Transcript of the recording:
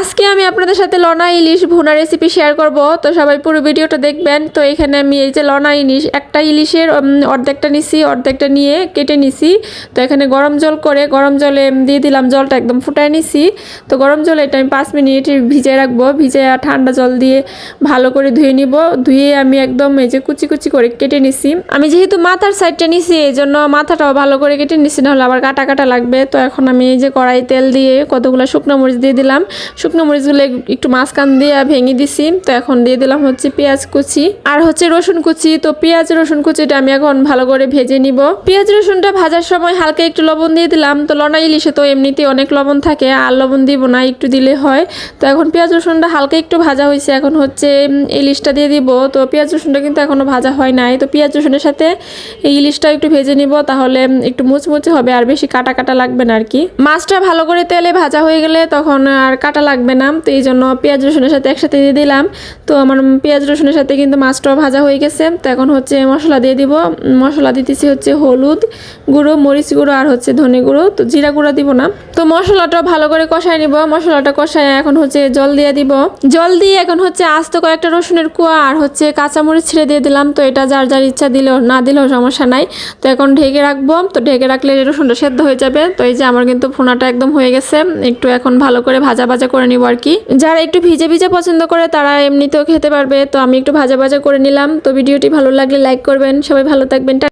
আজকে আমি আপনাদের সাথে লনা ইলিশ ভুনা রেসিপি শেয়ার করব। তো সবাই পুরো ভিডিওটা দেখবেন। তো এখানে আমি এই যে লনা ইলিশ, একটা ইলিশের অর্ধেকটা নিছি, অর্ধেকটা নিয়ে কেটে নিছি। তো এখানে গরম জল করে, গরম জলে দিয়ে দিলাম জলটা একদম ফুটায় নিছি। তো গরম জলে এটা আমি পাঁচ মিনিট ভিজে রাখব। ভিজে ঠান্ডা জল দিয়ে ভালো করে ধুয়ে নিব। ধুয়ে আমি একদম এই যে কুচি কুচি করে কেটে নিছি। আমি যেহেতু মাথার সাইডটা নিছি, এই জন্য মাথাটাও ভালো করে কেটে নিছি, নাহলে আবার কাটা কাটা লাগবে। তো এখন আমি এই যে কড়াই তেল দিয়ে কতগুলো শুকনো মরিচ দিয়ে দিলাম। শুকনো মরিচগুলো একটু মাঝখান দিয়ে ভেঙে দিছি। তো এখন দিয়ে দিলাম হচ্ছে পেঁয়াজ কুচি। আর হচ্ছে রসুন কুচি। তো পেঁয়াজ, রসুন কুচিটা আমি এখন ভালো করে ভেজে নিব। পেঁয়াজ, রসুনটা ভাজার সময় হালকা একটু লবণ দিয়ে দিলাম। তো লনা ইলিশে তো এমনিতে অনেক লবণ থাকে, আর লবণ দিব না, একটু দিলে হয়। তো এখন পেঁয়াজ, রসুনটা হালকা একটু ভাজা হয়েছে। এখন হচ্ছে ইলিশটা দিয়ে দিব। তো পেঁয়াজ, রসুনটা কিন্তু এখনও ভাজা হয় নাই। তো পেঁয়াজ, রসুনের সাথে এই ইলিশটা একটু ভেজে নিব, তাহলে একটু মুচমুচে হবে, আর বেশি কাটা কাটা লাগবে না আর কি। মাছটা ভালো করে তেলে ভাজা হয়ে গেলে তখন আর কাটা লাগবে না, তো এই জন্য পেঁয়াজ, রসুনের সাথে একসাথে দিয়ে দিলাম। তো আমার পেঁয়াজ, রসুনের সাথে কিন্তু মাছটাও ভাজা হয়ে গেছে। তো এখন হচ্ছে মশলা দিয়ে দিব। মশলা দিতেছি হচ্ছে হলুদ গুঁড়ো, মরিচ গুঁড়ো আর হচ্ছে ধনে গুঁড়ো। তো জিরা গুঁড়ো দিব না। তো মশলাটা ভালো করে কষায় নিব। মশলাটা কষায় এখন হচ্ছে জল দিয়ে দিব। জল দিয়ে এখন হচ্ছে আস্ত কয়েকটা রসুনের কুয়া আর হচ্ছে কাঁচামরিচ ছিঁড়ে দিয়ে দিলাম। তো এটা যার যার ইচ্ছা দিলেও না দিলেও সমস্যা নাই। তো এখন ঢেকে রাখব। তো ঢেকে রাখলে রসুনটা সেদ্ধ হয়ে যাবে। তো এই যে আমার কিন্তু ফোনাটা একদম হয়ে গেছে। একটু এখন ভালো করে ভাজা ভাজা নিব আর কি। যারা একটু ভিজে ভিজে পছন্দ করে তারা এমনিতেও খেতে পারবে। তো আমি একটু ভাজা ভাজা করে নিলাম। তো ভিডিওটি ভালো লাগলে লাইক করবেন। সবাই ভালো থাকবেন।